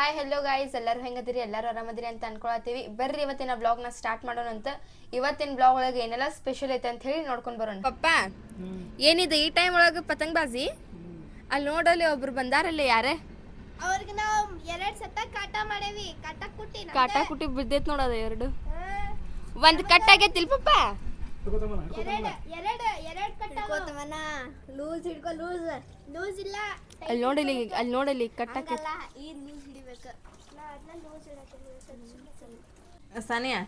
Hi hello guys ಎಲ್ಲರೂ ಹೆಂಗದಿರಿ? ಎಲ್ಲರೂ ಆರಾಮದಿರಿ ಅಂತ ಅನ್ಕೊಳತ್ತೀವಿ. ಬರ್ರಿ ಇವತ್ತಿನ ಬ್ಲಾಗ್ನ ಸ್ಟಾರ್ಟ್ ಮಾಡೋಣ ಅಂತ. ಇವತ್ತಿನ ಬ್ಲಾಗ್ ಒಳಗೆ ಏನೆಲ್ಲ ಸ್ಪೆಷಲ್ ಐತೆ ಅಂತ ಹೇಳಿ ನೋಡ್ಕೊಂಡು ಬರೋಣ. ಪಪ್ಪ ಏನಿದೆ ಈ ಟೈಮ್ ಒಳಗೆ ಪತಂಗ್ ಬಾಜಿ? ಅಲ್ಲಿ ನೋಡಲ್ಲಿ ಒಬ್ರು ಬಂದಾರಲ್ಲ ಯಾರೇ? ಅವ್ರಿಗೆ ನಾವು ಎರಡು ಸತ ಕಾಟ ಮಾಡೇವಿ. ಕಾಟ ಕುಟ್ಟಿ ಕಾಟ ಕುಟ್ಟಿ ಬಿದ್ದೈತ್ ನೋಡೋದು ಎರಡು. ಒಂದ್ ಕಟ್ಟಾಗೈತಿಲ್ ಪಪ್ಪ? ಎರಡ್ ಎರಡ್ ಎರಡ್ ಕಟ್ಟ ಲೂಸ್ ಹಿಡ್ಕೊ ಲೂಸ್. ಲೂಸ್ ಇಲ್ಲ. ಅಲ್ಲಿ ನೋಡಲಿ ಅಲ್ಲಿ ನೋಡಲಿ ಕಟ್ ಆಗೈತಿ ಹಂಗಲ್ಲ ಈ ಲೂಸ್ ಹಿಡಿಬೇಕು. ಸಾನಿಯಾ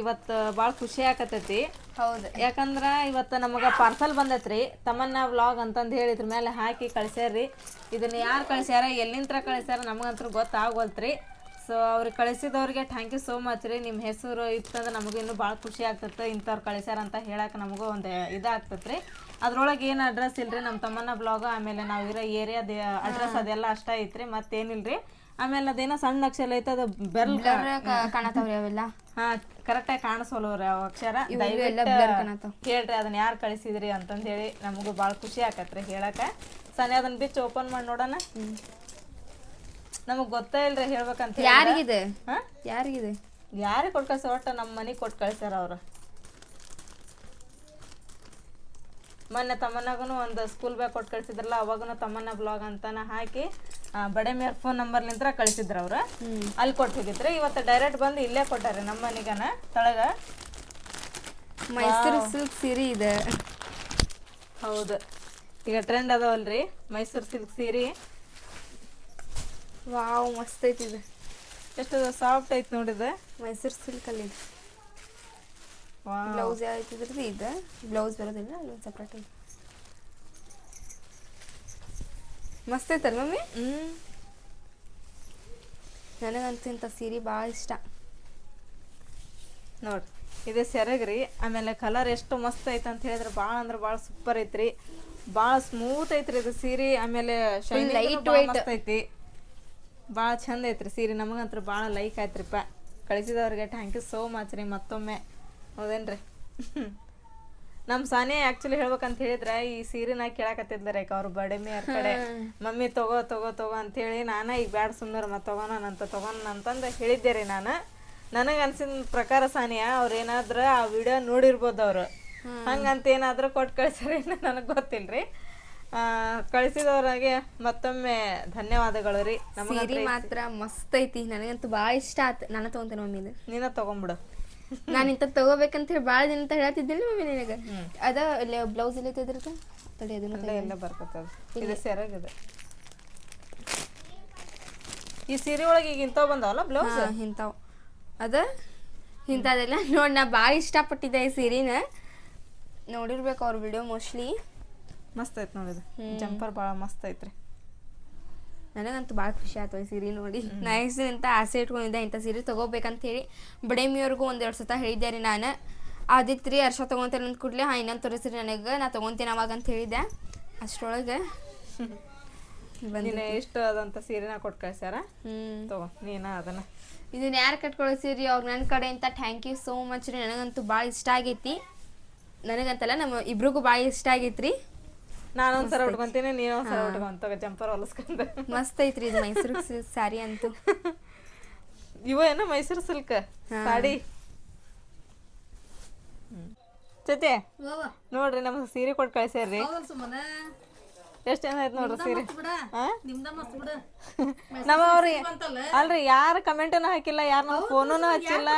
ಇವತ್ತು ಭಾಳ ಖುಷಿ ಆಕತೈತಿ ಹೌದು. ಯಾಕಂದ್ರ ಇವತ್ತು ನಮಗ ಪಾರ್ಸಲ್ ಬಂದೈತ್ರಿ. ತಮ್ಮನ್ನ ವ್ಲಾಗ್ ಅಂತಂದು ಹೇಳಿ ಇದ್ರ ಮೇಲೆ ಹಾಕಿ ಕಳ್ಸ್ಯಾರ್ರಿ. ಇದನ್ನ ಯಾರು ಕಳ್ಸ್ಯಾರ ಎಲ್ಲಿಂತ್ರ ಕಳ್ಸ್ಯಾರ ನಮಗಂತೂ ಗೊತ್ತಾಗೋಲ್ತ್ರಿ. ಸೊ ಅವ್ರಿಗೆ ಕಳಿಸಿದವ್ರಿಗೆ ಥ್ಯಾಂಕ್ ಯು ಸೋ ಮಚ್ ರೀ. ನಿಮ್ಮ ಹೆಸರು ಇತ್ತಂದ್ರೆ ನಮಗೂ ಇನ್ನೂ ಭಾಳ ಖುಷಿ ಆಗ್ತೈತೆ ಇಂಥವ್ರು ಕಳಿಸ್ಯಾರ ಅಂತ ಹೇಳಕ್ಕೆ ನಮಗೂ ಒಂದು ಇದಾಗ್ತೈತೆ ರೀ. ಅದ್ರೊಳಗೆ ಏನು ಅಡ್ರೆಸ್ ಇಲ್ರಿ? ನಮ್ಮ ತಮ್ಮನ ಬ್ಲಾಗ್ ಆಮೇಲೆ ನಾವು ಇರೋ ಏರಿಯಾದ ಅಡ್ರೆಸ್ ಅದೆಲ್ಲ ಅಷ್ಟ ಐತ್ರಿ ಮತ್ತೇನಿಲ್ರಿ? ಆಮೇಲೆ ಅದೇನೋ ಸಣ್ಣ ಅಕ್ಷರ ಐತೆ ಅದು ಬೆರ್ಲ್ ಕಾಣತಾವ್ರಿ ಅವೆಲ್ಲ. ಹಾ ಕರೆಕ್ಟಾಗಿ ಕಾಣಿಸೋಲ್ವ್ರಿ ಅವ ಅಕ್ಷರ. ಕೇಳ್ರಿ. ಹೇಳ್ರಿ ಅದನ್ನ ಯಾರು ಕಳಿಸಿದ್ರಿ ಅಂತಂದು ಹೇಳಿ ನಮಗೂ ಭಾಳ ಖುಷಿ ಆಕತ್ರಿ ಹೇಳಕ್ಕೆ. ಸನಿ ಅದನ್ನ ಬಿಚ್ಚು ಓಪನ್ ಮಾಡಿ ನೋಡೋಣ. ನಮಗ್ ಗೊತ್ತೇ ಇಲ್ರಿ ಹೇಳ್ಬೇಕಂತ ಹೇಳಿ. ಯಾರಿಗಿದೆ? ಹಾ? ಯಾರಿಗಿದೆ? ಯಾರಿಗೆ ಕೊಟ್ಟು ಕಳ್ಸ ಒಟ್ಟ ನಮ್ಮ ಮನೆಗೆ ಕೊಟ್ಟು ಕಳ್ಸ್ಯಾರ ಅವ್ರ. ಮೊನ್ನೆ ತಮ್ಮನಾಗೂ ಒಂದು ಸ್ಕೂಲ್ ಬ್ಯಾಗ್ ಕೊಟ್ಟು ಕಳ್ಸಿದ್ರಲ್ಲ ಅವಾಗೂ ತಮ್ಮನ ಬ್ಲಾಗ್ ಅಂತಾನ ಹಾಕಿ ಆ, ಬಡೆ ಮೇರ್ ಫೋನ್ ನಂಬರ್ಲಿಂತ್ರ ಕಳಿಸಿದ್ರ ಅವ್ರ. ಅಲ್ಲಿ ಕೊಟ್ಟು ಹೋಗಿದ್ರಿ ಇವತ್ತು ಡೈರೆಕ್ಟ್ ಬಂದು ಇಲ್ಲೇ ಕೊಟ್ಟಾರೆ ನಮ್ಮ ಮನೆಗನ ತಳಗ. ಮೈಸೂರು ಸಿಲ್ಕ್ ಸೀರೆ ಇದೆ. ಹೌದು. ಈಗ ಟ್ರೆಂಡ್ ಅದಾವಲ್ರಿ. ಮೈಸೂರು ಸಿಲ್ಕ್ ಸೀರೆ. ವಾವ್ ಮಸ್ತ್ ಐತಿ ಇದು. ಎಷ್ಟು ಸಾಫ್ಟ್ ಐತಿ ನೋಡಿದ ಮೈಸೂರು ಸಿಲ್ಕ್ ಅಲ್ಲಿ ಇದು. ಬ್ಲೌಸ್ ಯಾವ ಐತಿದ್ರದ್ದು ಇದೆ. ಬ್ಲೌಸ್ ಬರೋದಿಲ್ಲ ಅಲ್ಲಿ ಒಂದು ಸಪ್ರೇಟ್ ಐತಿ. ಮಸ್ತ್ ಐತಲ್ಲ ಮಮ್ಮಿ? ಹ್ಮ್. ನನಗಂತೂ ಇಂಥ ಸೀರೆ ಭಾಳ ಇಷ್ಟ. ನೋಡ್ರಿ ಇದು ಸೆರಗ್ರಿ ಆಮೇಲೆ ಕಲರ್ ಎಷ್ಟು ಮಸ್ತ್ ಐತೆ ಅಂತ ಹೇಳಿದ್ರೆ ಭಾಳ ಅಂದ್ರೆ ಭಾಳ ಸೂಪರ್ ಐತ್ರಿ. ಭಾಳ ಸ್ಮೂತ್ ಐತ್ರಿ ಇದು ಸೀರೆ ಆಮೇಲೆ ಶೈನಿಂಗ್ ಲೈಟ್ ಐತಿ. ಭಾಳ ಚಂದ ಐತ್ರಿ ಸೀರೆ. ನಮಗಂತ್ರ ಭಾಳ ಲೈಕ್ ಆಯ್ತ್ರಿಪ್ಪ. ಕಳಿಸಿದವ್ರಿಗೆ ಥ್ಯಾಂಕ್ ಯು ಸೋ ಮಚ್ ರೀ ಮತ್ತೊಮ್ಮೆ. ಹೌದೇನ್ರಿ? ನಮ್ಮ ಸಾನಿ ಆ್ಯಕ್ಚುಲಿ ಹೇಳ್ಬೇಕಂತ ಹೇಳಿದ್ರೆ ಈ ಸೀರೆ ಕೇಳಕತ್ತಿದ್ಲ ರೀ ಅವ್ರ ಬಡೆ ಮೇ ಕಡೆ. ಮಮ್ಮಿ ತಗೋ ತಗೋ ತಗೋ ಅಂತ ಹೇಳಿ ನಾನು ಈಗ ಬ್ಯಾಡ ಸುಂದರ ಮತ್ತೆ ತಗೋಣ ಅಂತ ತಗೋಣ ಅಂತಂದು ಹೇಳಿದ್ದೆ ರೀ ನಾನು. ನನಗೆ ಅನ್ಸಿದ ಪ್ರಕಾರ ಸಾನಿಯಾ ಅವ್ರು ಏನಾದ್ರು ಆ ವಿಡಿಯೋ ನೋಡಿರ್ಬೋದು ಅವರು. ಹಂಗಂತ ಏನಾದರೂ ಕೊಟ್ಟು ಕಳ್ಸಾರೇನು ನನಗೆ ಗೊತ್ತಿಲ್ಲ ಆ, ಕಳ್ಸಿದವ್ರಿಗೆ ಮತ್ತೊಮ್ಮೆ ಧನ್ಯವಾದಗಳು ರೀ. ಸೀರೆ ಮಾತ್ರ ಮಸ್ತ್ ಐತಿ. ನನಗಂತೂ ಭಾಳ ಇಷ್ಟ ಆತ. ನಾನು ತಗೊಂತೇನೆ ಮಮ್ಮಿ ಇದು. ನೀನ ತಗೊಂಬಿಡು. ನಾನು ಇಂಥ ತಗೋಬೇಕಂತ ಹೇಳಿ ಭಾಳ ದಿನ ಅಂತ ಹೇಳತ್ತಿದ್ದಿಲ್ಲ ಮಮ್ಮಿ ನಿನಗೆ. ಅದ ಇಲ್ಲಿ ಬ್ಲೌಸ್ ಎಲ್ಲ ಇದ್ರದ್ದು? ತಡಿ ಅದನ್ನ ಎಲ್ಲ ಬರ್ಕೊತದ ಇದು ಸೆರಗಿದೆ. ಈ ಸೀರೆ ಒಳಗೆ ಈಗ ಇಂಥವು ಬಂದಾವಲ್ಲ ಬ್ಲೌಸ್ ಇಂತ ಇಂಥವು. ಅದ? ಇಂಥದೆಲ್ಲ ನೋಡಿ ನಾ ಭಾಳ ಇಷ್ಟಪಟ್ಟಿದ್ದೆ ಈ ಸೀರೆನ. ನೋಡಿರ್ಬೇಕು ಅವ್ರ ವಿಡಿಯೋ ಮೋಸ್ಟ್ಲಿ ಮಸ್ತ್ ಐತ್ ನೋಡಿದು ಜಂಪರ್ ಭಾಳ ಮಸ್ತ್ ಐತ್ರಿ ನನಗಂತೂ ಭಾಳ ಖುಷಿ ಆಯ್ತು ಈ ಸೀರೆ ನೋಡಿ. ನೈಸ್ ಇಂಥ ಅಂತ ಆಸೆ ಇಟ್ಕೊಂಡಿದ್ದೆ ಇಂಥ ಸೀರೆ ತೊಗೋಬೇಕಂತ ಹೇಳಿ. ಬಡೇಮಿಯವ್ರಿಗೂ ಒಂದೆರಡು ಸತ ಹೇಳಿದ್ದೆ ರೀ ನಾನು. ಆದಿತ್ರಿ ಅರ್ಷ ತೊಗೊತೇನೆ ಅಂದ ಕೂಡಲೇ ಹಾಂ ಇನ್ನೊಂದು ತೋರಿಸ್ರಿ ನನಗೆ. ನಾ ತೊಗೊತೀನಿ ಅವಾಗ ಅಂತ ಹೇಳಿದ್ದೆ. ಅಷ್ಟರೊಳಗೆ ಬಂದಿನ ಎಷ್ಟು ಆದಂಥ ಸೀರೆನ ಕೊಟ್ಟು ಕಳ್ಸ್ಯಾರ? ತಗೋ ನೀನ ಅದನ್ನ. ಇದನ್ನ ಯಾರು ಕಟ್ಕೊಳಿಸಿರಿ ಅವ್ರು ನನ್ನ ಕಡೆ ಅಂತ ಥ್ಯಾಂಕ್ ಯು ಸೋ ಮಚ್ ರೀ. ನನಗಂತೂ ಭಾಳ ಇಷ್ಟ ಆಗೈತಿ. ನನಗಂತಲ್ಲ ನಮ್ಮ ಇಬ್ರಿಗೂ ಭಾಳ ಇಷ್ಟ ಆಗೈತ್ರಿ. ನಾನೊಂದ್ಸಲ ಉಟ್ಕೊಂತೀನಿ ನೀನು ಒಂದ್ಸಲ ಉಟ್ಕೊಂತ ಜಂಪರ್ ಹೊಲಸ್ಕೊಂಡ. ಮಸ್ತ್ ಐತ್ರಿ ಇದು ಮೈಸೂರು ಸ್ಯಾರಿ ಅಂತೂ. ಇವ ಏನೋ ಮೈಸೂರು ಸಿಲ್ಕ್. ಸಾಡಿ. ಜೊತೆ ನೋಡ್ರಿ ನಮ್ಗೆ ಸೀರೆ ಕೊಟ್ಟು ಕಳ್ಸ್ಯಾರ್ರಿ. ಎಷ್ಟ್ ಜನ ಐತೆ ನೋಡ್ರಿ ಸೀರೆ? ನಮ್ಮ ಅವ್ರಿ ಅಲ್ರಿ ಯಾರ ಕಮೆಂಟನ ಹಾಕಿಲ್ಲ ಯಾರ ನಮ್ಮ ಫೋನೂ ಹಚ್ಚಿಲ್ಲ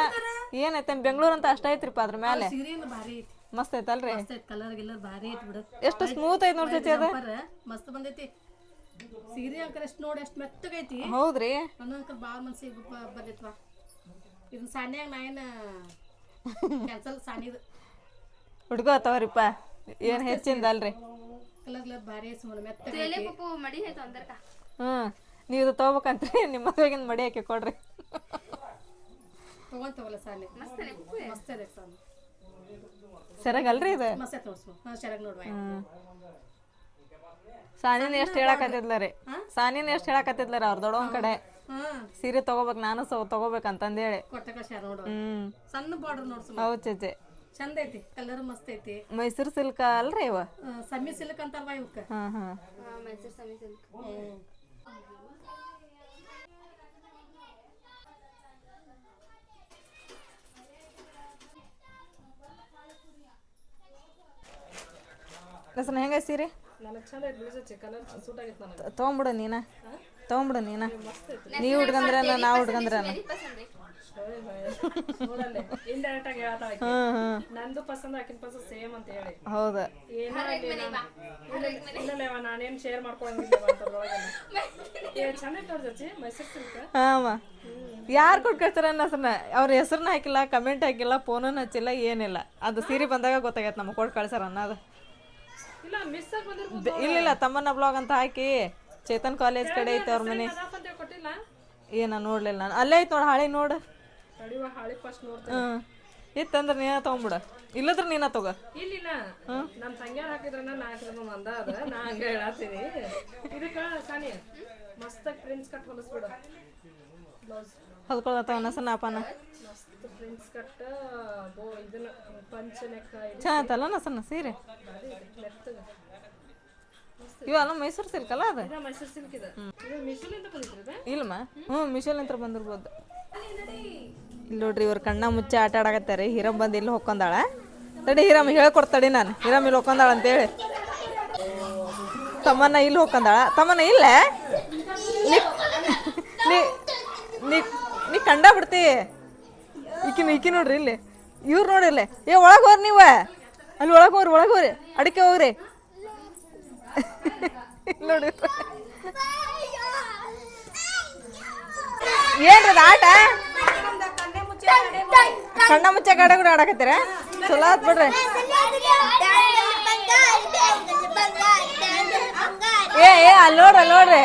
ಏನೈತೆ ಬೆಂಗಳೂರು ಅಂತ ಅಷ್ಟ ಐತ್ರಿಪ್ಪ ಅದ್ರ ಮೇಲೆ ಸೀರೆನು ಭಾರಿ ಐತಿ. ಮಸ್ತ್ ಐತಲ್ರಿ? ಮಸ್ತ್ ಐತ್ ಕಲರ್ ಗಿಲ್ಲರ್ ಭಾರಿ ಐತ್ ಬಿಡು. ಎಷ್ಟು ಸ್ಮೂತ್ ಐತ್ ನೋಡ್ರಿ ಅದ ಬರ ಮಸ್ತ್ ಬಂದೈತಿ. ಸೀರೆ ಅಂಕರ್ ಎಷ್ಟು ನೋಡಿ ಎಷ್ಟು ಮೆತ್ತಗೈತಿ ಹೌದ್ರಿ? ನನ್ನ ಅಂಕರ್ ಭಾಳ ಮನ್ಸಿಗೆ ಬಂದೈತ್ವಾ. ಇದನ್ನ ಸಾನ್ಯಾಗ ನಾ ಏನ ಕ್ಯಾನ್ಸಲ್ ಸಾನಿದು ಹುಡುಗ ತವರಿಪ್ಪ ಏನ್ ಹೆಚ್ಚಿಂದ ಅಲ್ರಿ ಕಲರ್ ಗಿಲ್ಲರ್ ಭಾರಿ ಐತ್ ಸುಮ್ಮನೆ ಮೆತ್ತಗೈತಿ ಮಡಿ ಅಂದ್ರಕ ಹ್ಮ್ ನೀವು ಇದು ತಗೋಬೇಕಂತ್ರಿ ನಿಮ್ಮ ಮದುವೆಗಿಂದ ಮಡಿ ಹಾಕಿ ಕೊಡ್ರಿ. ತಗೊಂತವಲ್ಲ ಸಾಲೆ ಸಾನಿ ಮಸ್ತ್ ಅದೇ ಸಾನಿ ಸರಿಯಾಗಲ್ರಿ ಇದು? ಮಸ್ತ್ ಐತಿ ನೋಡ್ಸು ಹಾಂ ಚೆನ್ನಾಗಿ ನೋಡುವ ಸಾನಿನ ಎಷ್ಟು ಹೇಳಕತ್ತಿದ್ಲ ರೀ? ಸಾನಿನ ಎಷ್ಟು ಹೇಳಕತ್ತಿದ್ಲ ರೀ ಅವ್ರ ದೊಡ್ಡವನ್ ಕಡೆ? ಹಾಂ. ಸೀರೆ ತಗೋಬೇಕು ನಾನು ಸೊ ತಗೋಬೇಕಂತಂದೇಳಿ. ಕೊಟ್ಟ ಕಳ್ಸ್ಯಾರ ನೋಡುವ. ಹ್ಮ್. ಸಣ್ಣ ಬಾರ್ಡರ್ ನೋಡ್ಸು ಹೌದ್ ಚೇಚೆ. ಚಂದ ಐತಿ ಕಲರ್ ಮಸ್ತ್ ಐತಿ. ಮೈಸೂರು ಸಿಲ್ಕ್ ಅಲ್ರಿ ಇವ? ಸಮಿ ಸಮ್ಮಿ ಸಿಲ್ಕ್ ಅಂತಾರವಾ ಇವಕ್ಕೆ ಹಾ ಹಾ. ಮೈಸೂರು ಸಮಿ ಸಿಲ್ಕ್. ಲಸನ ಹೆಂಗ ಸೀರೆ ತಗೊಂಬಿಡು ನೀನ? ತೊಗೊಂಬಿಡು ನೀನ? ನೀವು ಹುಡ್ಗಂದ್ರ ನಾವು ಹುಡ್ಗಂದ್ರ ಕೊಟ್ಕೊಳ್ತಾರ ನಂದು ಪಸಂದ್ ಆಕಿನ ಪಸಂದ್ ಸೇಮ್ ಅಂತ ಹೇಳಿ. ಹೌದು. ಏನಾರ ನಾನೇನ್ ಶೇರ್ ಯಾರು ಕೊಟ್ಟು ಕಳ್ತಾರ ಅನ್ನಸನ ಅವ್ರ ಹೆಸ್ರನ್ನ ಹಾಕಿಲ್ಲ ಕಮೆಂಟ್ ಹಾಕಿಲ್ಲ ಫೋನನ್ನ ಹಚ್ಚಿಲ್ಲ ಏನಿಲ್ಲ. ಅದು ಸೀರೆ ಬಂದಾಗ ಗೊತ್ತಾಗೈತೆ ನಮ್ಗೆ ಕೊಟ್ಟು ಕಳ್ಸಾರ ಅನ್ನೋದು. ಇಲ್ಲ ಇಲ್ಲ ಇಲ್ಲ ತಮ್ಮನ್ನ ಬ್ಲಾಗ್ ಅಂತ ಹಾಕಿ ಚೇತನ್ ಕಾಲೇಜ್ ಕಡೆ ಐತೆ ಅವ್ರ ಮನೆ. ಏನ ನೋಡ್ಲಿಲ್ಲ ನಾನು. ಅಲ್ಲೇ ಐತೆ ನೋಡು ಹಾಳಿ ನೋಡು. ಹ್ಞೂ ಇತ್ತಂದ್ರೆ ನೀನ ತಗೊಂಬಿಡ. ಇಲ್ಲದ್ರ ನೀನ ತಗೋ. ಇಲ್ಲಿಲ್ಲ. ನಮ್ಮ ತಂಗ್ಯಾರ ಹಾಕಿದ್ರ ನಾನು ಹಾಕಿದ್ರ ನಂದ ಅದ ನಾ ಹಂಗ ಹೇಳತ್ತೀನಿ. ಇದಕ್ಕ ಸಾನಿ ಮಸ್ತಾಗಿ ಪ್ರಿನ್ಸ್ ಕಟ್ ಹೊಲಿಸ್ಬಿಡು ಬ್ಲೌಸ್ ಹೊಲ್ಕೊಳತ್ತವ ನಸನ ಅಪ್ಪನ ಮಸ್ತ್ ಪ್ರಿನ್ಸ್ ಕಟ್ ಬೋ ಇದನ್ನ ನಸನ ಸೀರೆ? ಇವಲ್ಲ ಮೈಸೂರು ಸಿಲ್ಕಲ್ಲ ಅದು? ಇದ ಮೈಸೂರು ಸಿಲ್ಕ್ ಇದೆ. ಇಲ್ಮ ಹ್ಞೂ ಮಿಷಲ್ ಅಂತ ಬಂದಿರ್ಬೋದು. ಇಲ್ಲಿ ನೋಡ್ರಿ ಇವ್ರು ಕಣ್ಣ ಮುಚ್ಚಿ ಆಟ ಆಡಕತ್ತಾರೆ. ಹೀರಮ್ ಬಂದು ಇಲ್ಲಿ ಹೊಕ್ಕೊಂದಾಳ ತಡಿ ಹೀರಮ್ ಹೇಳ್ಕೊಡ್ತಾಳಿ ನಾನು. ಹೀರಮ್ ಇಲ್ಲಿ ಹೊಕ್ಕೊಂದಾಳ ಅಂತೇಳಿ. ತಮ್ಮನ್ನ ಇಲ್ಲಿ ಹೊಕ್ಕೊಂದಾಳ ತಮ್ಮನ್ನ ಇಲ್ಲ? ನೀ ನೀ ಕಂಡ ಬಿಡ್ತಿ. ಈಕಿ ಈಕಿ ನೋಡ್ರಿ ಇಲ್ಲಿ. ಇವ್ರು ನೋಡ್ರಿ ಇಲ್ಲಿ. ಏ, ಒಳಗೆ ಹೋರಿ ನೀವ. ಅಲ್ಲಿ ಒಳಗೆ ಹೋಗ್ರಿ ಒಳಗೆ ಹೋಗ್ರಿ. ಅಡಿಕೆ ಹೋಗ್ರಿ. ನೋಡಿ ಏನ್ರದ ಆಟ? ಸಣ್ಣ ಮುಚ್ಚೆ ಕಡೆ ಕೂಡ ಆಡಕತ್ತೀರ? ಚಲೋ ಆತ್ ಬಿಡ್ರಿ. ಏ ಏ, ಅಲ್ಲಿ ನೋಡ್ರಿ ಅಲ್ಲಿ ನೋಡ್ರಿ.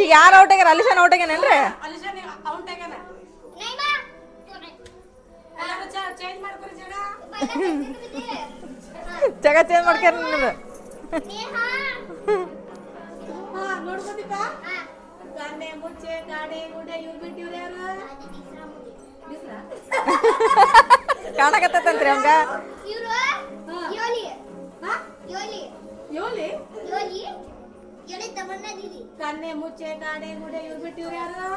ಈಗ ಯಾರು ಔಟಾಗ್ಯಾರ ಅಲಿಸನ್ ಅಲಿಶಾನ್ ಜಗ. ಚೇಂಜ್ ಮಾಡ್ಕ್ಯಾರ ನಿಮ್ದು ಮುಚ್ಚೆ ಗಾಡಿ ಗುಡೆ ಇವ್ರು ಬಿಟ್ಟಿವ್ರು ಯಾರು? ಕಾಣಕತ್ತೈತಂತ್ರಿ ಅವಂಗ ಯೋಲಿ. ಕನ್ನೆ ಮುಚ್ಚೆ ಗಾಡಿ ಗುಡೆ ಇವ್ರು ಬಿಟ್ಟಿವ್ರು ಯಾರು?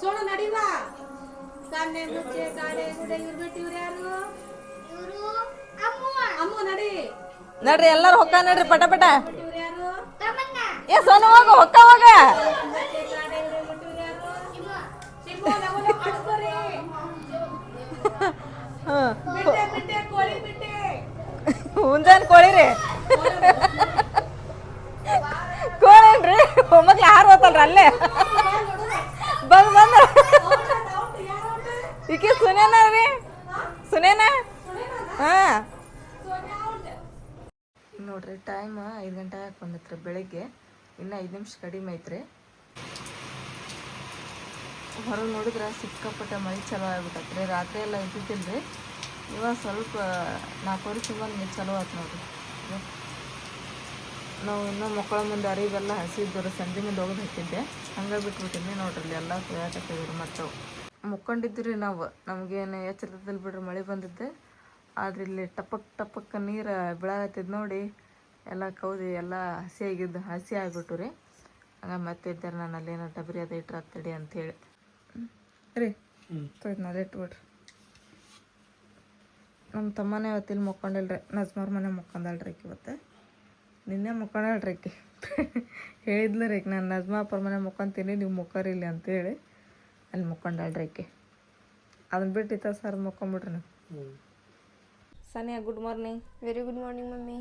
ಸೋನು ನಡಿವ? ಕನ್ನೆ ಮುಚ್ಚೆ ಗಾಡಿ ಗುಡೆ ಇವ್ರು ಬಿಟ್ಟಿವ್ರು ಯಾರು? ಅಮ್ಮು. ನಡಿ. ನಡ್ರಿ ಎಲ್ಲಾರು ಹೊಕ್ಕ ನಡ್ರಿ ಪಟ ಪಟ. ಏ ಸೋನು ಹೋಗ ಹೊಕ್ಕ ಹೋಗ ಮುಚ್ಚೆ ಗಾಡಿ ಗುಡೆ ಬಿಟ್ಟಿವ್ರು ಯಾರು ಶಿವು ನಗುನ ಕಳ್ಸ್ಕೊರಿ ಹ್ಮ್ ಬಿಟ್ಟೆ ಬಿಟ್ಟೆ ಕೋಳಿ ಬಿಟ್ಟೆ ಮುಂಜಾನೆ ಕೋಳಿರಿ ಕೋಳೇನ್ರಿ ಮಕ್ಳು ಹಾರು ಹೋತಲ್ರಿ ಅಲ್ಲೇ ಬಂದ್ ಬಂದ ಈಕಿ ಸುನೇನ ರೀ ಸುನೇನ ಹಾ ನೋಡ್ರಿ ಟೈಮ್ ಐದು ಗಂಟೆ ಆಗಿ ಬಂದೈತ್ರಿ ಬೆಳಿಗ್ಗೆ ನಿಮಿಷ ಕಡಿಮೆ ಐತ್ರಿ. ಹೊರಗೆ ನೋಡಿದ್ರೆ ಸಿಕ್ಕಾಪಟ್ಟೆ ಮಳೆ ಚಲೋ ಆಗ್ಬಿಟ್ಟೈತ್ರಿ. ರಾತ್ರಿ ಎಲ್ಲ ಇದ್ದಿದ್ದಿಲ್ರಿ. ಇವಾಗ ಸ್ವಲ್ಪ ನಾಲ್ಕೂವರೆ ನೀರು ಚಲೋ ಆಯ್ತು ನೋಡ್ರಿ. ನಾವು ಇನ್ನೂ ಮಕ್ಕಳ ಮುಂದೆ ಅರಿವೆಲ್ಲ ಹಸಿದ್ರು ಸಂಜೆ ಮುಂದೆ ಹೋಗೋದು ಹಾಕಿದ್ದೆ ಹಂಗೆ ಬಿಟ್ಬಿಟ್ಟಿನಿ ನೋಡ್ರಿ ಎಲ್ಲ ಸುಯಾಕತ್ತಿದ್ರು ಮತ್ತು ರೀ ನಾವು. ನಮಗೇನು ಎಚ್ಚರದಲ್ಲಿ ಬಿಡ್ರಿ ಮಳೆ ಬಂದಿದ್ದೆ. ಆದ್ರೆ ಇಲ್ಲಿ ಟಪಕ್ ಟಪಕ್ ನೀರು ಬೀಳಾಕತ್ತಿದ್ ನೋಡಿ ಎಲ್ಲ ಕೌದಿ ಎಲ್ಲ ಹಸಿ ಆಗಿದ್ದು ಹಸಿ ಆಗ್ಬಿಟ್ಟು ರೀ ಹಂಗೆ ಮತ್ತೆ ಇದ್ದಾರೆ. ನಾನು ಅಲ್ಲೇನೋ ಡಬರಿ ಅದು ಇಟ್ರ ತಡಿ ಹೇಳಿ. ರೀ ತೊಯ್ದು ನಾನು ಇಟ್ಬಿಡ್ರಿ ನಮ್ಮ ತಮ್ಮನೇ ಇವತ್ತು ಇಲ್ಲಿ ಮುಕ್ಕೊಂಡಿಲ್ರಿ ನಜ್ಮಾರ್ ಮನೆ ಮುಕ್ಕೊಂಡಲ್ರಿ ಆಕಿ ಇವತ್ತು. ನಿನ್ನೆ ಮುಕ್ಕೊಂಡಲ್ರಿ ಆಕಿ ಹೇಳಿದ್ಲು ರೀ ನಾನು ನಜ್ಮಾಪುರ ಮನೆ ಮುಕ್ಕೊಂತೀನಿ ನೀವು ಮುಕ್ಕೋರಿ ಇಲ್ಲಿ ಅಂತೇಳಿ ಅಲ್ಲಿ ಮುಕ್ಕೊಂಡಲ್ರಿ ಆಕಿ ಅದನ್ನ ಬಿಟ್ಟಿತ್ತ ಸರ್ ಮುಕ್ಕೊಂಬಿಟ್ರಿ ನೀವು. Saniya good morning. Very good morning mummy.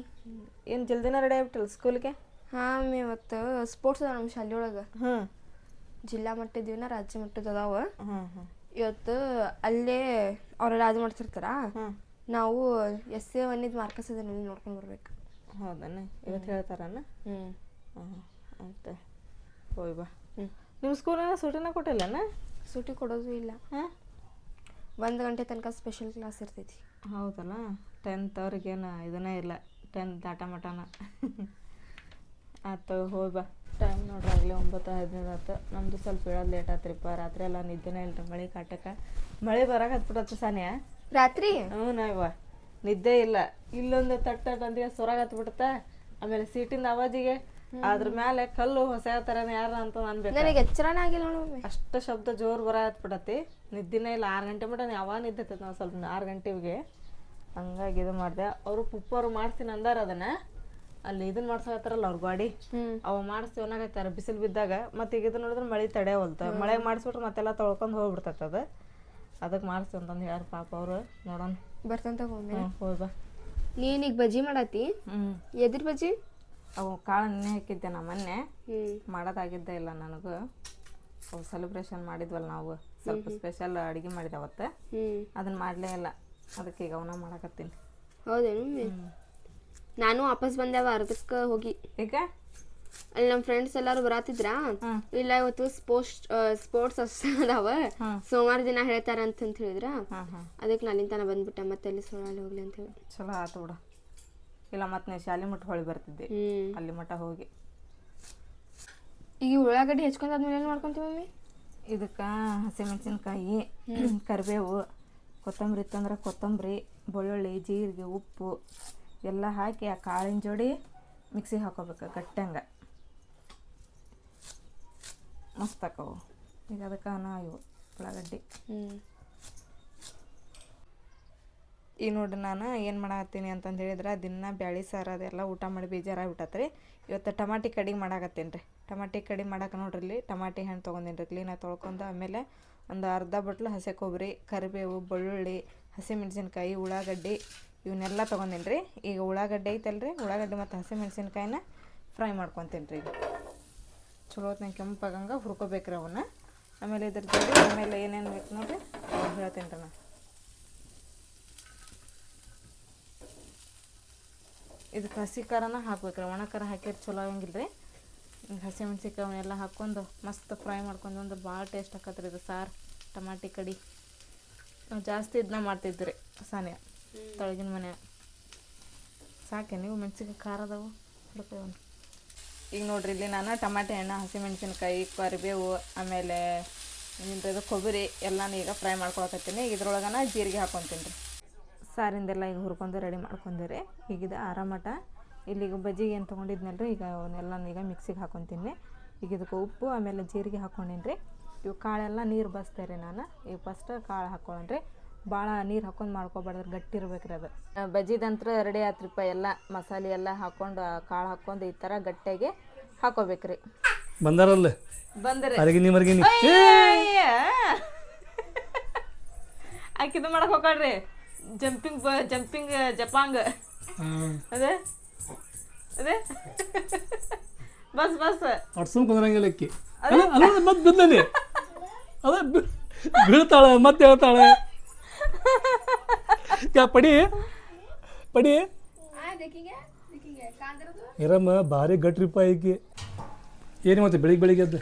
ಏನು ಜಲ್ದಿನ ರೆಡಿ ಆಗ್ಬಿಟ್ಟಲ್ಲ ಸ್ಕೂಲ್ಗೆ ಹಾಂ ಮೇ ಇವತ್ತು ಸ್ಪೋರ್ಟ್ಸ್ ಅದಾವ ನಮ್ಮ ಶಾಲೆ ಒಳಗೆ ಹ್ಞೂ ಜಿಲ್ಲಾ ನಾ ರಾಜ್ಯ ಮಟ್ಟದ ಅದಾವ. ಹಾಂ ಹ್ಞೂ ಇವತ್ತು ಅಲ್ಲೇ ಅವ್ರೆಲ್ಲ ಅದು ಮಾಡ್ತಿರ್ತಾರ ಹಾಂ. ನಾವು ಎಸ್ ಎ ಒನ್ನಿದ್ ಮಾರ್ಕಸ್ ಅದ ನೋಡ್ಕೊಂಡು ಬರ್ಬೇಕು. ಹೌದಣ್ಣ ಇವತ್ತು ಹೇಳ್ತಾರನ? ಹ್ಞೂ ಹಾಂ ಆಯ್ತು ಹೋಯ್ ಬಾ. ಹ್ಞೂ ನಿಮ್ಮ ಸ್ಕೂಲನ್ನ ಸೂಟಿನ ಕೊಟ್ಟಿಲ್ಲನ? ಸೂಟಿ ಕೊಡೋದು ಇಲ್ಲ. ಹಾಂ? ಒಂದು ಗಂಟೆ ತನಕ ಸ್ಪೆಷಲ್ ಕ್ಲಾಸ್ ಇರ್ತೈತಿ. ಹೌದಲ್ಲ ಟೆಂತ್ ಅವ್ರಿಗೇನು ಇದನ್ನೇ ಇಲ್ಲ. ಟೆಂತ್ ಆಟ ಮಟನ. ಆತು ಹೋಗಿ ಬಾ. ಟೈಮ್ ನೋಡ್ರಿ ಆಗಲಿ ಒಂಬತ್ತು ಹದಿನೈದು ಆತು. ನಮ್ಮದು ಸ್ವಲ್ಪ ಹೇಳೋದು ಲೇಟ್ ಆತ್ರಿಪ್ಪ ರಾತ್ರಿ ಎಲ್ಲ ನಿದ್ದೆನೇ ರೀ ಮಳೆ ಕಾಟಕ್ಕೆ ಮಳೆ ಬರಕ್ಕೆ ಹತ್ಬಿಡತ್ತೆ ಸಾನಿಯ? ರಾತ್ರಿ? ಹ್ಞೂ ನಾವ ನಿದ್ದೆ ಇಲ್ಲ. ಇಲ್ಲೊಂದು ತಟ್ಟ ತಟ್ ಅಂದ್ರೆ ಸೊರಾಗ ಹತ್ಬಿಡುತ್ತೆ ಆಮೇಲೆ ಸೀಟಿಂದ ಅವಾಜಿಗೆ ಅದ್ರ ಮೇಲೆ ಕಲ್ಲು ಹೊಸ ಥರ ಯಾರ ಅಂತ ಅನ್ಬೇಕು? ನನಗೆ ಎಚ್ಚರನೇ ಆಗಿಲ್ಲ ನೋಡು ಅಷ್ಟು ಶಬ್ದ ಜೋರು ಬರತ್ಬಿಡತಿ ನಿದ್ದಿನೇ ಇಲ್ಲ. ಆರು ಗಂಟೆ ಮಟ ಯಾವಾಗ ನಿದ್ದೈತೆ ನಾವು ಸ್ವಲ್ಪ ಆರು ಗಂಟೆಗೆ. ಹಂಗಾಗಿ ಇದು ಮಾಡಿದೆ. ಅವರು ಪುಪ್ಪರು ಮಾಡ್ತೀನಿ ಅಂದಾರ ಅದನ್ನ. ಅಲ್ಲಿ ಇದನ್ನ ಮಾಡ್ಸಕತ್ತಾರಲ್ಲ ಅವ್ರ ಗಾಡಿ ಅವ ಮಾಡಿಸ್ತೀವಿ ಅನ್ನಕತ್ತಾರ ಬಿಸಿಲು ಬಿದ್ದಾಗ. ಮತ್ತೆ ಈಗ ಇದು ನೋಡಿದ್ರೆ ಮಳೆ ತಡೆಯವಲ್ತ ಮಳೆ ಮಾಡಿಸ್ಬಿಟ್ರೆ ಮತ್ತೆಲ್ಲ ತೊಳ್ಕೊಂಡು ಹೋಗ್ಬಿಡ್ತೈತೆ ಅದು. ಅದಕ್ಕೆ ಮಾಡಿಸ್ತೀವಿ ಅಂತಂದು ಹೇಳ್ಯಾರ ಪಾಪ ಅವರು. ನೋಡೋಣ. ಬರ್ತಂತ ಹೋಗಿ ಬಾ. ನೀನ್ ಈಗ ಬಜ್ಜಿ ಮಾಡತ್ತಿ? ಎದ್ರ ಬಜ್ಜಿ? ಅವು ಕಾಳು ನೆನೆ ಹಾಕಿದ್ದೆ ನಾ ಮೊನ್ನೆ. ಮಾಡೋದಾಗಿದ್ದೆ ಇಲ್ಲ ನನಗೂ. ಅವು ಸೆಲೆಬ್ರೇಷನ್ ಮಾಡಿದ್ವಲ್ಲ ನಾವು. ಸ್ವಲ್ಪ ಸ್ಪೆಷಲ್ ಅಡುಗೆ ಮಾಡಿದೆ ಅವತ್ತು. ಅದನ್ನ ಮಾಡಲೇ ಇಲ್ಲ. ಅದಕ್ಕೆ ಈಗ ಅವನ ಮಾಡಕತ್ತೀನಿ. ಹೌದೇನು ನಾನು ವಾಪಸ್ ಬಂದ್ಯಾವ ಅರ್ಧಕ್ಕೆ ಹೋಗಿ. ಈಗ ಅಲ್ಲಿ ನಮ್ಮ ಫ್ರೆಂಡ್ಸ್ ಎಲ್ಲಾರು ಬರಾತಿದ್ರ? ಇಲ್ಲ ಇವತ್ತು ಸ್ಪೋರ್ಟ್ಸ್ ಸ್ಪೋರ್ಟ್ಸ್ ಅಷ್ಟೇ ಅದಾವ. ಸೋಮವಾರ ದಿನ ಹೇಳ್ತಾರ ಅಂತ ಹೇಳಿದ್ರ? ಅದಕ್ಕೆ ನಾನು ಅಲ್ಲಿಂದ ಬಂದ್ಬಿಟ್ಟೆ ಮತ್ತೆ ಅಲ್ಲಿ ಸೋಳಲ್ಲಿ ಹೋಗ್ಲಿ ಅಂತ ಹೇಳಿ. ಚಲೋ ಆತು ಬಿಡು. ಇಲ್ಲ ಮತ್ತೆ ನೀವು ಶಾಲೆ ಮಟ್ಟ ಹೊಳಿ ಬರ್ತಿದ್ದೆ. ಅಲ್ಲಿ ಮಟ್ಟ ಹೋಗಿ. ಈಗ ಉಳ್ಳಾಗಡ್ಡಿ ಉಳ್ಳಾಗಡ್ಡಿ ಹೆಚ್ಕೊಂಡಾದ್ಮೇಲೆ ಏನು ಮಾಡ್ಕೊಂತೀವಿ ಮಮ್ಮಿ? ಇದಕ್ಕೆ ಹಸಿಮೆಣಸಿನ್ಕಾಯಿ ಕರಿಬೇವು ಕೊತ್ತಂಬರಿ ಇತ್ತಂದ್ರೆ ಕೊತ್ತಂಬರಿ ಬೆಳ್ಳುಳ್ಳಿ ಜೀರಿಗೆ ಉಪ್ಪು ಎಲ್ಲ ಹಾಕಿ ಆ ಕಾಳಿನ ಜೋಡಿ ಮಿಕ್ಸಿಗೆ ಹಾಕೋಬೇಕು ಗಟ್ಟಂಗೆ. ಮಸ್ತ್ ಆಕವು. ಈಗ ಅದಕ್ಕೆ ನಾ ಇವು ಉಳ್ಳಾಗಡ್ಡಿ. ಈಗ ನೋಡ್ರಿ ನಾನು ಏನು ಮಾಡಾಕತ್ತೀನಿ ಅಂತಂದು ಹೇಳಿದ್ರೆ ದಿನ ಬ್ಯಾಳಿ ಸಾರು ಅದೆಲ್ಲ ಊಟ ಮಾಡಿ ಬೇಜಾರಾಗ್ಬಿಟ್ಟತ್ರಿ ಇವತ್ತು ಟಮಾಟಿ ಕಡಿಗೆ ಮಾಡಾಕತ್ತೀನಿ ರೀ. ಟಮಾಟಿ ಕಡಿಗೆ ಮಾಡಕ್ಕೆ ನೋಡ್ರಿ ಇಲ್ಲಿ ಟಮಾಟಿ ಹಣ್ಣು ತೊಗೊಂಡಿನಿ ರೀ. ಕ್ಲೀನಾಗಿ ತೊಳ್ಕೊಂಡು ಆಮೇಲೆ ಒಂದು ಅರ್ಧ ಬಟ್ಲು ಹಸಿ ಕೊಬ್ಬರಿ ಕರಿಬೇವು ಬೆಳ್ಳುಳ್ಳಿ ಹಸಿಮೆಣಸಿನ್ಕಾಯಿ ಉಳ್ಳಾಗಡ್ಡಿ ಇವನ್ನೆಲ್ಲ ತೊಗೊಂಡಿನಿ ರೀ ಈಗ ಉಳ್ಳಾಗಡ್ಡಿ ಐತಲ್ರಿ? ಉಳ್ಳಾಗಡ್ಡೆ ಮತ್ತು ಹಸಿಮೆಣ್ಸಿನ್ಕಾಯಿನ ಫ್ರೈ ಮಾಡ್ಕೊತೀನಿ ರೀ ಚಲೋ ಹೊತ್ನಾಗ ಕೆಂಪಾಗಂಗೆ ಹುರ್ಕೋಬೇಕ್ರಿ ಅವನ್ನ. ಆಮೇಲೆ ಇದ್ರ ಜೊತೆ ಆಮೇಲೆ ಏನೇನು ಬೇಕು ನೋಡಿರಿ ಅವ್ರು ಹೇಳ್ತೀನಿ ರೀ ನಾನು ಇದಕ್ಕೆ ಹಸಿ ಖಾರನ ಹಾಕ್ಬೇಕ್ರಿ. ಒಣ ಖಾರ ಹಾಕಿದ್ರೆ ಚಲೋ ಆಗಂಗಿಲ್ಲ ರೀ ಹಸಿ ಮೆಣಸಿನ್ಕಾಯಿ ಅವನ್ನೆಲ್ಲ ಹಾಕ್ಕೊಂಡು ಮಸ್ತ್ ಫ್ರೈ ಮಾಡ್ಕೊಂಡು ಅಂದ್ರೆ ಭಾಳ ಟೇಸ್ಟ್ ಹಾಕತ್ರಿ ಇದು ಸಾರು, ಟಮಾಟಿ ಕಡಿ. ನಾವು ಜಾಸ್ತಿ ಇದನ್ನ ಮಾಡ್ತಿದ್ರಿ ಸಾನ್ಯ. ತಳಗಿನ ಮನೆ. ಸಾಕೆ ನೀವು ಮೆಣಸಿನ ಖಾರ ಅದಾವು? ಹುಡ್ಕೇವನ್ ಈಗ ನೋಡ್ರಿ, ಇಲ್ಲಿ ನಾನು ಟಮಾಟೆ ಹಣ್ಣು, ಹಸಿ ಮೆಣಸಿನ್ಕಾಯಿ, ಕರಿಬೇವು, ಆಮೇಲೆ ಇಂಥದ್ದು ಕೊಬ್ಬರಿ ಎಲ್ಲನೂ ಈಗ ಫ್ರೈ ಮಾಡ್ಕೊಳಕತ್ತೀನಿ. ಈಗ ಇದ್ರೊಳಗನ ಜೀರಿಗೆ ಹಾಕೊತೀನಿ. ರೀ ಸಾರಿಂದೆಲ್ಲ ಈಗ ಹುರ್ಕೊಂಡು ರೆಡಿ ಮಾಡ್ಕೊಂಡಿರಿ ಈಗ ಇದು ಆರಾಮಟ ಇಲ್ಲಿಗ ಬಜ್ಜಿಗೆ ಏನು ರೀ, ಈಗ ಅವನ್ನೆಲ್ಲನೂ ಈಗ ಮಿಕ್ಸಿಗೆ ಹಾಕೊತೀನಿ. ಈಗ ಇದಕ್ಕೆ ಉಪ್ಪು, ಆಮೇಲೆ ಜೀರಿಗೆ ಹಾಕ್ಕೊಂಡೀನಿ ರೀ ಇವು ಕಾಳೆಲ್ಲ ನೀರು ಬಸ್ತೆ ರೀ ನಾನು. ಈಗ ಫಸ್ಟ್ ಕಾಳು ಹಾಕ್ಕೊಳ್ಳೋಣ್ರಿ ಭಾಳ ನೀರು ಹಾಕೊಂಡು ಮಾಡ್ಕೊಬಾರ್ದು ಗಟ್ಟಿ ಇರ್ಬೇಕು ರೀ ಅದು ಬಜ್ಜಿದಂತ್ರ ರೆಡಿ ಆತ್ರಿಪ್ಪ ಎಲ್ಲ ಮಸಾಲೆ ಎಲ್ಲ ಹಾಕೊಂಡು ಕಾಳು ಹಾಕೊಂಡು ಈ ಥರ ಗಟ್ಟಿಯಾಗಿ ಹಾಕೋಬೇಕ್ರಿ. ಬಂದಾರಲ್ಲ? ಬಂದರೆ. ಅರಗಿನಿ ಮರ್ಗಿನಿ ಆಕಿದು ಮಾಡಕ್ ಹೋಗ್ರಿ ಜಂಪಿಂಗ್ ಜಂಪಿಂಗ್ ಜಪಾಂಗ್. ಅದೇ? ಅದೇ? Bus bus. ಅಡ್ಸ್ಕೊಂಡ್ ಕುಂದ್ರಂಗಿಲ್ಲ ಅಕ್ಕಿ. ಅಲ್ಲ ಮತ್ತೆ ಬಿದ್ದಲ್ಲಿ ಅದ ಬೀಳ್ತಾಳೆ ಮತ್ತೆ ಹೇಳ್ತಾಳೆ. ಯಾ ಪಡಿ. ಪಡಿ. ಇರಮ್ಮ ಭಾರಿ ಗಟ್ರಿಪ್ಪ ಐಕಿ. ಏನು ಮತ್ತೆ ಬೆಳಿಗ್ಗೆ ಬೆಳಿಗ್ಗೆ ಎದ್ದು?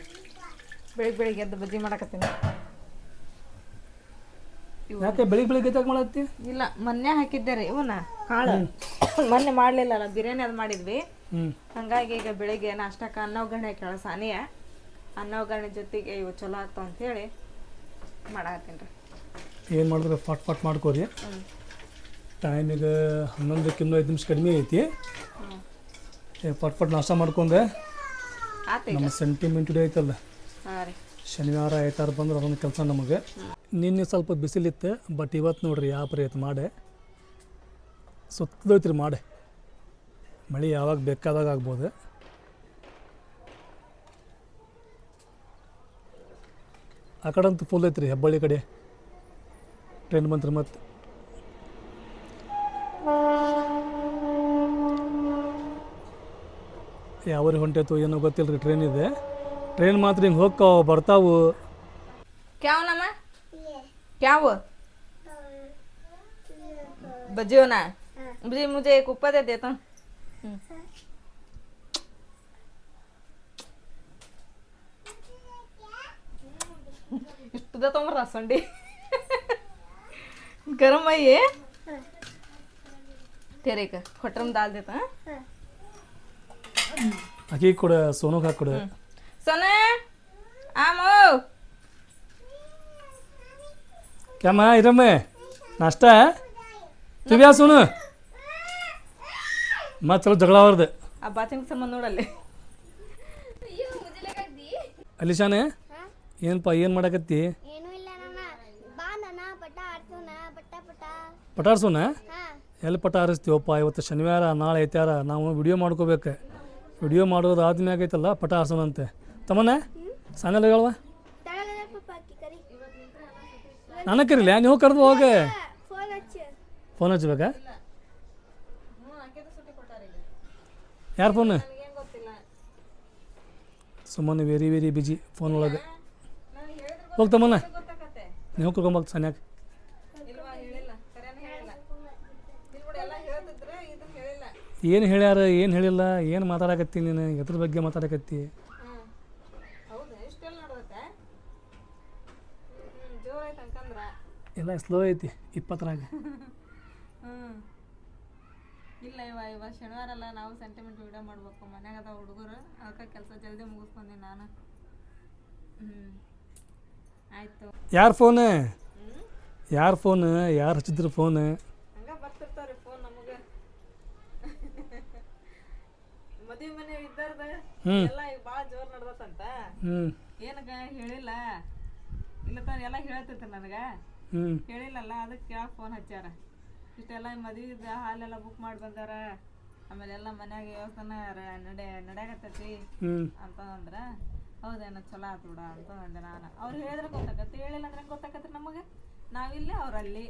ಬೆಳಿಗ್ಗೆ ಬೆಳಿಗ್ಗೆ ಎದ್ದು ಬಜ್ಜಿ ಮಾಡಕತ್ತೀನಿ. ಯಾಕೆ ಬೆಳಿಗ್ಗೆ ಬೆಳಿಗ್ಗೆ ಎದ್ದಾಗ ಮಾಡತ್ತಿ? ಇಲ್ಲ ಮೊನ್ನೆ ಹಾಕಿದ್ದೆ ರೀ ಇವನ್ನ ಕಾಳು. ಮೊನ್ನೆ ಮಾಡಲಿಲ್ಲ ಬಿರಿಯಾನಿ ಅದು ಮಾಡಿದ್ವಿ. ಹಂಗಾಗಿ ಈಗ ಬೆಳಿಗ್ಗೆ ನಾಷ್ಟಕ್ಕೆ ಅನ್ನ ಒಗ್ಗರಣೆ ಕೇಳ ಸಾನಿಯ ಅನ್ನ ಒಗ್ಗರಣೆ ಜೊತೆಗೆ ಇವು ಚಲೋ ಆಗ್ತಾವ ಅಂತೇಳಿ ಮಾಡಾಕತ್ತೀನಿ ರೀ. ಏನು ಮಾಡಿದ್ರೆ ಫಟ್ ಫಟ್ ಮಾಡ್ಕೋರಿ. ಟೈಮಿಗೆ ಹನ್ನೊಂದಕ್ಕಿನ್ನೂ ಐದು ನಿಮಿಷ ಕಡಿಮೆ ಐತಿ. ಫಟ್ ಫಟ್ ನಾಷ್ಟ ಮಾಡ್ಕೊಂಡೆ. ನಮ್ಮ ಸೆಂಟಿಮೆಂಟ್ ಡೇ ಐತಲ್ಲ. ಶನಿವಾರ ಐತಾರ ಬಂದ್ರೆ ಅದೊಂದು ಕೆಲಸ ನಮಗೆ. ನಿನ್ನೆ ಸ್ವಲ್ಪ ಬಿಸಿಲಿತ್ತು ಬಟ್ ಇವತ್ತು ನೋಡ್ರಿ ಯಾವ ಪರಿ ಐತೆ ಮಾಡೆ. ಸುತ್ತದೈತ್ರಿ ಮಾಡೆ. ಮಳೆ ಯಾವಾಗ ಬೇಕಾದಾಗ ಆಗ್ಬೋದು. ಆ ಕಡೆ ಅಂತೂ ಫುಲ್ ಐತ್ರಿ ಹೆಬ್ಬಳ್ಳಿ ಕಡೆ. ಟ್ರೈನ್ ಬಂತ್ರಿ ಮತ್ತೆ ಯಾವ್ರಿ ಹೊಂಟೈತು ಏನೋ ಗೊತ್ತಿಲ್ಲ ರೀ ಟ್ರೈನ್ ಇದೆ ಟ್ರೈನ್ ಮಾತ್ರ ಹಿಂಗೆ ಹೋಗ್ತಾವ ಬರ್ತಾವು क्या हो नामा क्या वो बजियो ना मुझे मुझे एक ऊपर दे देता हूँ हम्म। ಇಷ್ಟು ತೊಗೊಂಬರ ಸಂಡಿ ಗರಂ है ये तेरे का खोटर में डाल देता हाँ? ಅಕ್ಕಿ ಕೊಡ ಸೋನುಗೆ ಹಾಕಿ ಕೊಡ सोना आमो ಕ್ಯಾಮ ಇರಮ್ಮ ನಾಷ್ಟ ತಿವ್ಯಾ ಸೋನು ಮತ್ತೆ ಚಲೋ ಜಗಳ ಅವ್ರದ್ದು ಆ ಬಾಚಿನ ಸಂಬಂಧ ನೋಡಲ್ಲಿ ಅಲಿಶಾನೆ ಏನಪ್ಪ ಏನು ಮಾಡಕತ್ತಿ ಏನೂ ಪಟಾರ್ಸೋಣ ಹಾ. ಎಲ್ಲಿ ಪಟ ಹಾರಿಸ್ತೀವಪ್ಪ ಇವತ್ತು ಶನಿವಾರ ನಾಳೆ ಐತಾರ ನಾವು ವಿಡಿಯೋ ಮಾಡ್ಕೋಬೇಕು. ವಿಡಿಯೋ ಮಾಡೋದು ಆದ್ಮ್ಯಾಗ ಐತಲ್ಲ ಪಟ ಹಾರ್ಸೋಣಂತೆ ತಮ್ಮನೆ ಕರಿ. ನನಗೆ ಕರಿಲ್ಲ ನೀವು ಕರೆದು ಹೋಗಿ. ಫೋನ್ ಹಚ್ಬೇಕಾ ಯಾರು ಫೋನ್ ಸುಮ್ಮನೆ ವೆರಿ ವೆರಿ ಬಿಜಿ ಫೋನ್ ಒಳಗೆ. ಹೋಗ್ತಮ್ಮನ ನೀವು ಕರ್ಕೊಂಬಲ್ ಸನ್ಯಾಗ. ಏನು ಹೇಳ್ಯಾರ ಏನು ಹೇಳಿಲ್ಲ ಏನು ಮಾತಾಡಕತ್ತಿ ನೀನು ಎದ್ರ ಬಗ್ಗೆ ಮಾತಾಡಕತ್ತಿ? ಎಲ್ಲ ಸ್ಲೋ ಐತಿ ಇಪ್ಪತ್ತರಾಗ ಹ್ಞೂ ಇಲ್ಲ ಇವ ಇವ ಶನಿವಾರ ಅಲ್ಲ ನಾವು ಸೆಂಟಿಮೆಂಟ್ ವಿಡಿಯೋ ಮಾಡ್ಬೇಕು. ಮನ್ಯಾಗ ಅದಾವ ಹುಡುಗರು ಅದಕ್ಕೆ ಕೆಲಸ ಜಲ್ದಿ ಮುಗಿಸ್ಕೊಂಡಿ ನಾನು. ಹ್ಞೂ ಯಾರು ಫೋನ್ ಯಾರ ಫೋನ್ ಯಾರು ಹಚ್ಚಿದ್ರು ಫೋನ್ ಹಂಗ ಬರ್ತಿರ್ತಾವ್ರಿ ಫೋನ್ ನಮಗೆ. ಮದುವೆ ಮನೆ ಇದ್ದಾರ್ದ ಹ್ಮ್. ಎಲ್ಲ ಈಗ ಭಾಳ ಜೋರ್ ನಡ್ದತ್ತಂತ ಹ್ಞೂ ಏನಕ್ಕ ಹೇಳಿಲ್ಲ? ಇಲ್ಲ ತಾನ ಎಲ್ಲ ಹೇಳ್ತೈತೆ ನನಗೆ. ಹ್ಞೂ ಹೇಳಿಲ್ಲಲ್ಲ ಅದಕ್ಕೆ ಕೇಳಕ್ ಫೋನ್ ಹಚ್ಚಾರ ಇಷ್ಟೆಲ್ಲ ಮದುವೆದ ಹಾಲೆಲ್ಲ ಬುಕ್ ಮಾಡಿ ಬಂದಾರ. ಆಮೇಲೆ ಎಲ್ಲ ಮನ್ಯಾಗ ವ್ಯವಸ್ಥೆ ರ- ನಡೆ ನಡೆಯಕತ್ತೈತಿ ಹ್ಞೂ ಅಂತಂದ್ರ ಹೌದೇನ ಚಲೋ ಆತು ಬಿಡ ಅಂತ ಅಂದೆ ನಾನು. ಅವ್ರು ಹೇಳಿದ್ರೆ ಗೊತ್ತಾಗತ್ತೆ. ಹೇಳಿಲ್ಲ ಅಂದ್ರೆ ಗೊತ್ತಾಗತ್ತೆ ನಮಗೆ. ನಾವಿಲ್ಲೇ ಅವ್ರಲ್ಲಿ.